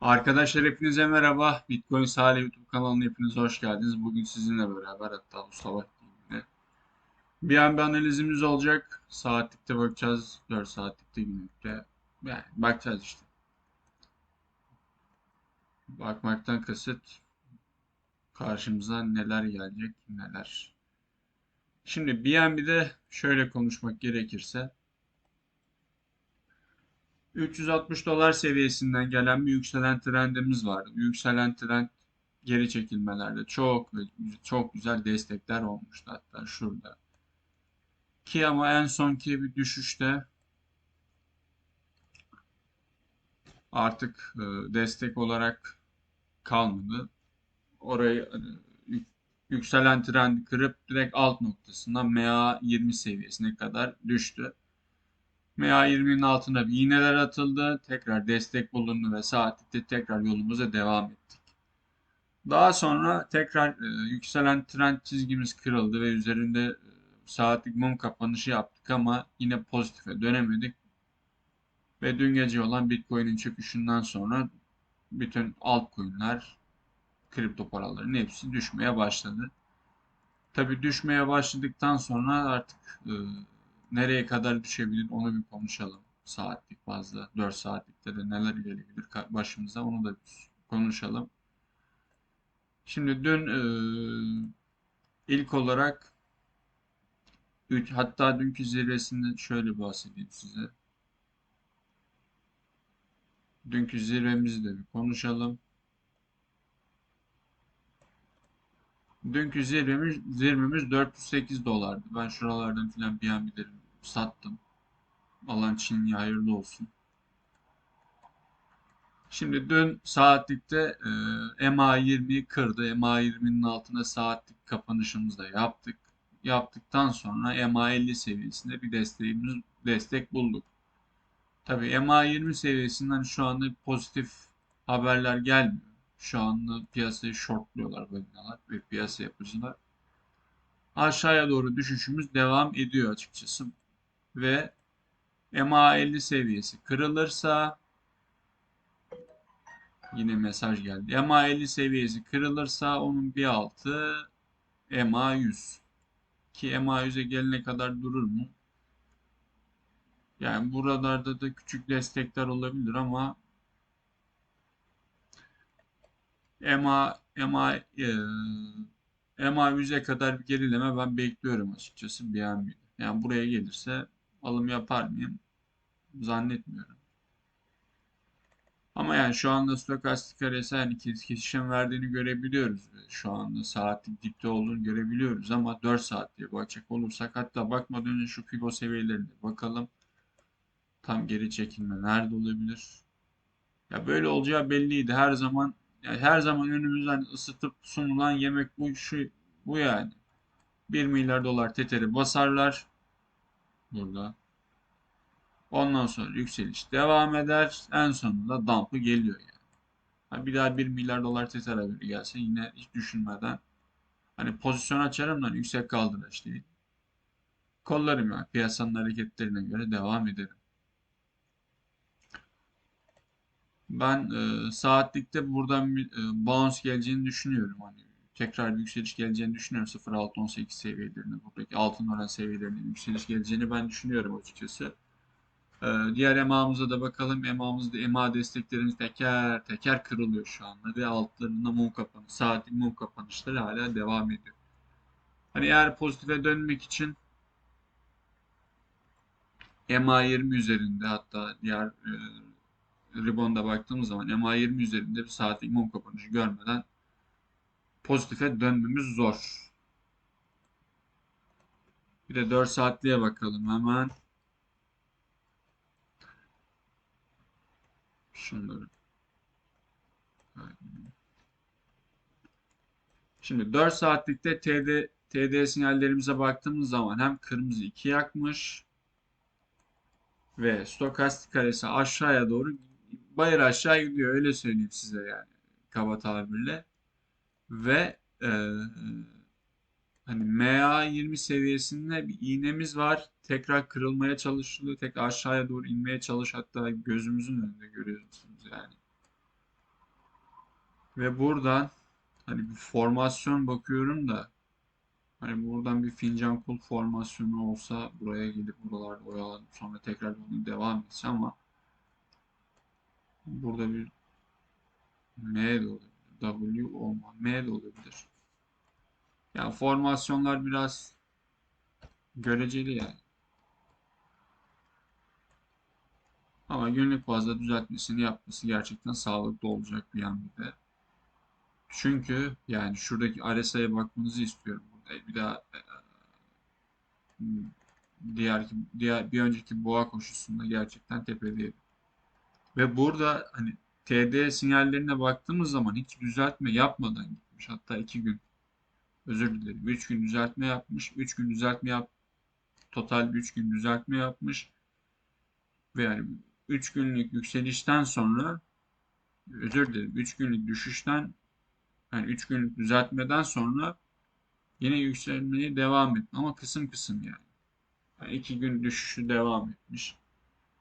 Arkadaşlar hepinize merhaba. Bitcoin Salih YouTube kanalına hepiniz hoş geldiniz. Bugün sizinle beraber hatta bu sabah yine bir an bir analizimiz olacak. Saatlikte bakacağız. 4 saatlikte günlükte. Yani bakacağız işte. Bakmaktan kasıt karşımıza neler gelecek neler. Şimdi BNB'de şöyle konuşmak gerekirse 360 dolar seviyesinden gelen bir yükselen trendimiz vardı. Yükselen trend geri çekilmelerde çok çok güzel destekler olmuştu hatta şurada. Ki ama en sonki bir düşüşte artık e, destek olarak kalmadı. Orayı e, yükselen trendi kırıp direkt alt noktasından MA 20 seviyesine kadar düştü. MA20'nin altında bir iğneler atıldı. Tekrar destek bulundu ve saatlikte tekrar yolumuza devam ettik. Daha sonra tekrar e, yükselen trend çizgimiz kırıldı ve üzerinde e, saatlik mum kapanışı yaptık ama yine pozitife dönemedik. Ve dün gece olan Bitcoin'in çöküşünden sonra bütün altcoin'ler, kripto paraların hepsi düşmeye başladı. Tabi düşmeye başladıktan sonra artık e, nereye kadar düşebilir onu bir konuşalım. Saatlik bazda, 4 saatlikte de neler gelebilir başımıza onu da konuşalım. Şimdi dün e, ilk olarak üç, hatta dünkü zirvesinde şöyle bahsedeyim size. Dünkü zirvemizi de bir konuşalım. Dünkü zirvemiz, zirvemiz 408 dolardı. Ben şuralardan filan bir an bilirim sattım. Alan Çinli hayırlı olsun. Şimdi dün saatlikte e, MA20'yi kırdı. MA20'nin altına saatlik kapanışımızı da yaptık. Yaptıktan sonra MA50 seviyesinde bir desteğimiz destek bulduk. Tabi MA20 seviyesinden şu anda pozitif haberler gelmiyor. Şu anda piyasayı shortluyorlar balinalar ve piyasa yapıcılar. Aşağıya doğru düşüşümüz devam ediyor açıkçası ve MA50 seviyesi kırılırsa yine mesaj geldi. MA50 seviyesi kırılırsa onun bir altı MA100 ki MA100'e gelene kadar durur mu? Yani buralarda da küçük destekler olabilir ama MA MA e, MA100'e kadar bir gerileme ben bekliyorum açıkçası bir an. Yani buraya gelirse alım yapar mıyım? Zannetmiyorum. Ama yani şu anda stokastik arası hani kesişim verdiğini görebiliyoruz. Şu anda saatlik dipte olduğunu görebiliyoruz ama 4 saat diye bakacak olursak hatta bakmadan önce şu Fibo seviyelerine bakalım. Tam geri çekilme nerede olabilir? Ya böyle olacağı belliydi. Her zaman yani her zaman önümüzden ısıtıp sunulan yemek bu şu bu yani. 1 milyar dolar teteri basarlar burada. Ondan sonra yükseliş devam eder. En sonunda dump'ı geliyor yani. yani. bir daha 1 milyar dolar teter haberi gelse yine hiç düşünmeden hani pozisyon açarım hani yüksek kaldıraç değil. Kollarım yani piyasanın hareketlerine göre devam ederim. Ben e, saatlikte buradan bir e, bounce geleceğini düşünüyorum. Hani tekrar bir yükseliş geleceğini düşünüyorum. 0.618 seviyelerine, buradaki altın oran seviyelerine yükseliş geleceğini ben düşünüyorum açıkçası. Ee, diğer EMA'mıza da bakalım. EMA'mızda EMA desteklerimiz teker teker kırılıyor şu anda ve altlarında mum kapanış, saatlik mum kapanışları hala devam ediyor. Hani eğer pozitife dönmek için MA20 üzerinde hatta diğer e, Ribon'da baktığımız zaman MA20 üzerinde bir saatlik mum kapanışı görmeden pozitife dönmemiz zor. Bir de 4 saatliğe bakalım hemen. Şunları. Şimdi 4 saatlikte TD, TD sinyallerimize baktığımız zaman hem kırmızı 2 yakmış ve stokastik karesi aşağıya doğru bayır aşağı gidiyor öyle söyleyeyim size yani kaba tabirle ve e, hani MA20 seviyesinde bir iğnemiz var. Tekrar kırılmaya çalışılıyor. Tekrar aşağıya doğru inmeye çalış. Hatta gözümüzün önünde görüyorsunuz yani. Ve buradan hani bir formasyon bakıyorum da hani buradan bir fincan kul formasyonu olsa buraya gelip buralarda oyalanıp sonra tekrar bunu devam etse ama burada bir M de. W olma. M de olabilir. Yani formasyonlar biraz göreceli yani. Ama günlük bazda düzeltmesini yapması gerçekten sağlıklı olacak bir yan bir de. Çünkü yani şuradaki RSI'ye bakmanızı istiyorum burada. Bir daha e, diğer diğer bir önceki boğa koşusunda gerçekten tepedeydi. Ve burada hani TD sinyallerine baktığımız zaman hiç düzeltme yapmadan gitmiş. Hatta 2 gün özür dilerim. 3 gün düzeltme yapmış. 3 gün düzeltme yap total 3 gün düzeltme yapmış. Ve yani 3 günlük yükselişten sonra özür dilerim 3 günlük düşüşten yani 3 günlük düzeltmeden sonra yine yükselmeye devam etti ama kısım kısım yani. yani 2 gün düşüşü devam etmiş.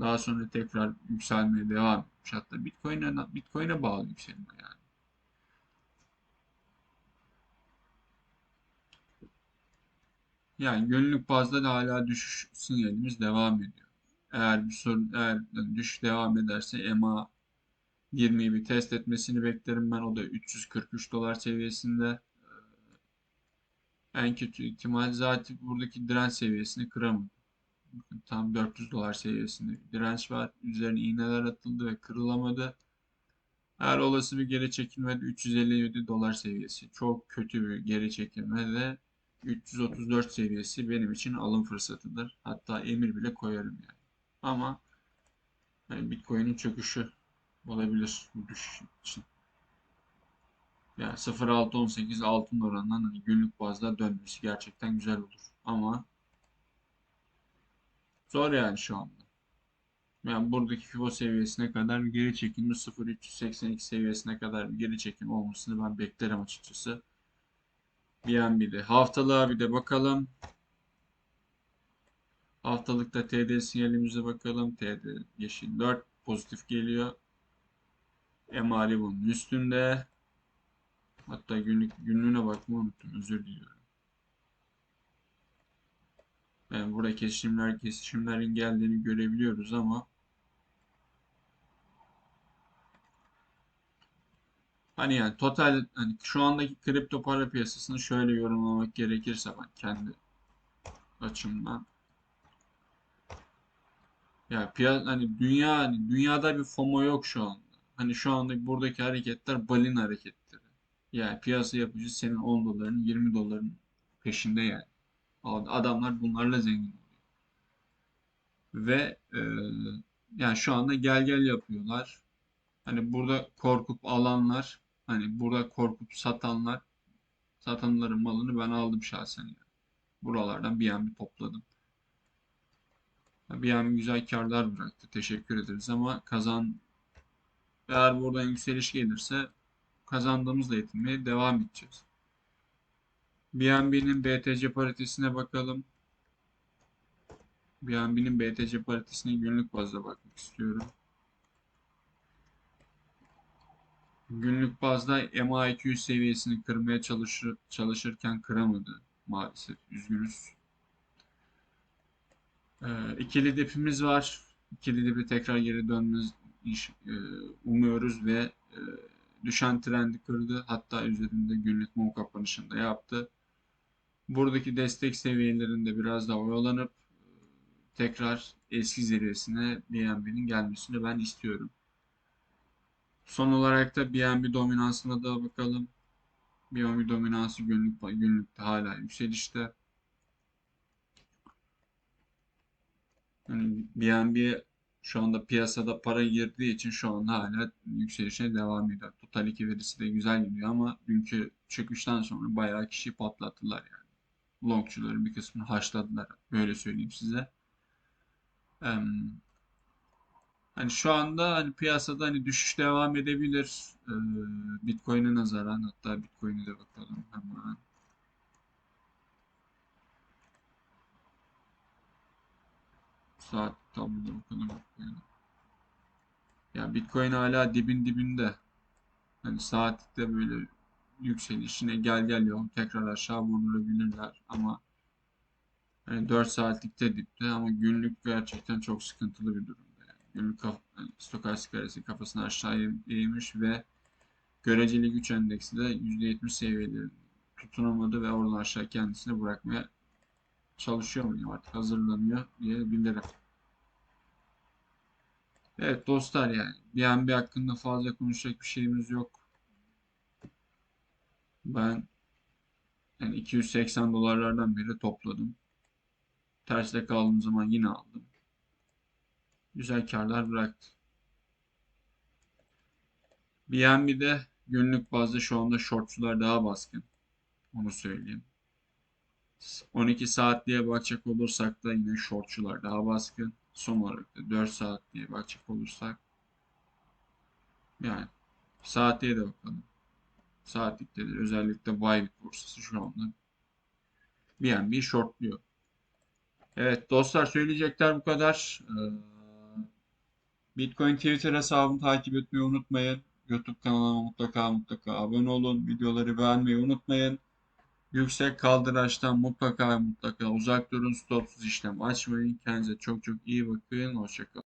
Daha sonra tekrar yükselmeye devam etmiş. Hatta Bitcoin'e Bitcoin'e bağlı yükselme yani. Yani günlük bazda da hala düşüş sinyalimiz devam ediyor. Eğer bir sorun eğer düşüş devam ederse EMA 20'yi bir test etmesini beklerim ben. O da 343 dolar seviyesinde. En kötü ihtimal zaten buradaki direnç seviyesini kıramadı. Tam 400 dolar seviyesinde direnç var. Üzerine iğneler atıldı ve kırılamadı. Her olası bir geri çekilme de 357 dolar seviyesi. Çok kötü bir geri çekilme de 334 seviyesi benim için alım fırsatıdır. Hatta emir bile koyarım yani. Ama yani Bitcoin'in çöküşü olabilir bu düşüş için. Yani 0.618 altın oranından hani günlük bazda dönmesi gerçekten güzel olur. Ama zor yani şu anda. Yani buradaki FIBO seviyesine kadar bir geri çekilme 0.382 seviyesine kadar bir geri çekim olmasını ben beklerim açıkçası. BNB'de haftalığa bir de bakalım. Haftalıkta TD sinyalimize bakalım. TD yeşil 4 pozitif geliyor. MR'i bunun üstünde. Hatta günlük günlüğüne bakmayı unuttum. Özür diliyorum. Yani burada kesişimler kesişimlerin geldiğini görebiliyoruz ama hani yani total hani şu andaki kripto para piyasasını şöyle yorumlamak gerekirse ben kendi açımdan ya piyas hani dünya hani dünyada bir FOMO yok şu anda. Hani şu anda buradaki hareketler balin hareketleri. Yani piyasa yapıcı senin 10 doların 20 doların peşinde yani. Adamlar bunlarla zengin oluyor. Ve e, yani şu anda gel gel yapıyorlar. Hani burada korkup alanlar, hani burada korkup satanlar, satanların malını ben aldım şahsen yani. Buralardan bir an bir topladım. Bir an güzel karlar bıraktı. Teşekkür ederiz ama kazan eğer buradan yükseliş gelirse kazandığımızla yetinmeye devam edeceğiz. BNB'nin BTC paritesine bakalım. BNB'nin BTC paritesine günlük bazda bakmak istiyorum. Günlük bazda MA200 seviyesini kırmaya çalışır, çalışırken kıramadı maalesef. Üzgünüz. Ee, ikili dipimiz var. İkili dibi tekrar geri dönmez e, umuyoruz ve e, düşen trendi kırdı. Hatta üzerinde günlük mum kapanışında yaptı. Buradaki destek seviyelerinde biraz daha oyalanıp tekrar eski zirvesine BNB'nin gelmesini ben istiyorum. Son olarak da BNB dominansına da bakalım. BNB dominansı günlük günlükte hala yükselişte. Yani BNB şu anda piyasada para girdiği için şu anda hala yükselişe devam ediyor. Total 2 verisi de güzel gidiyor ama dünkü çöküşten sonra bayağı kişi patlattılar yani. Longçuların bir kısmını haşladılar. Böyle söyleyeyim size. Ee, hani şu anda hani piyasada hani düşüş devam edebilir. Ee, Bitcoin'e nazaran hatta Bitcoin'e de bakalım hemen. Saat tabloda bakalım. Yani Bitcoin hala dibin dibinde. Hani saatlikte böyle yükselişine gel gel yok tekrar aşağı vurulabilirler ama hani 4 saatlikte dipte ama günlük gerçekten çok sıkıntılı bir durumda. Yani. Günlük kaf yani stokastik arası kafasını aşağıya eğmiş ve göreceli güç endeksi de %70 seviyeleri tutunamadı ve oradan aşağı kendisini bırakmaya çalışıyor mu artık hazırlanıyor diyebilirim. Evet dostlar yani BNB hakkında fazla konuşacak bir şeyimiz yok. Ben yani 280 dolarlardan beri topladım. Terste kaldığım zaman yine aldım. Güzel karlar bıraktı. BNB'de günlük bazda şu anda shortçular daha baskın. Onu söyleyeyim. 12 saatliğe bakacak olursak da yine shortçular daha baskın. Son olarak da 4 saatliğe bakacak olursak yani saatliğe de bakalım. Saatlikte de özellikle Bybit borsası şu anda BNB shortluyor. Evet dostlar söyleyecekler bu kadar. Ee, Bitcoin Twitter hesabımı takip etmeyi unutmayın. YouTube kanalıma mutlaka mutlaka abone olun. Videoları beğenmeyi unutmayın. Yüksek kaldıraçtan mutlaka mutlaka uzak durun. Stopsuz işlem açmayın. Kendinize çok çok iyi bakın. Hoşçakalın.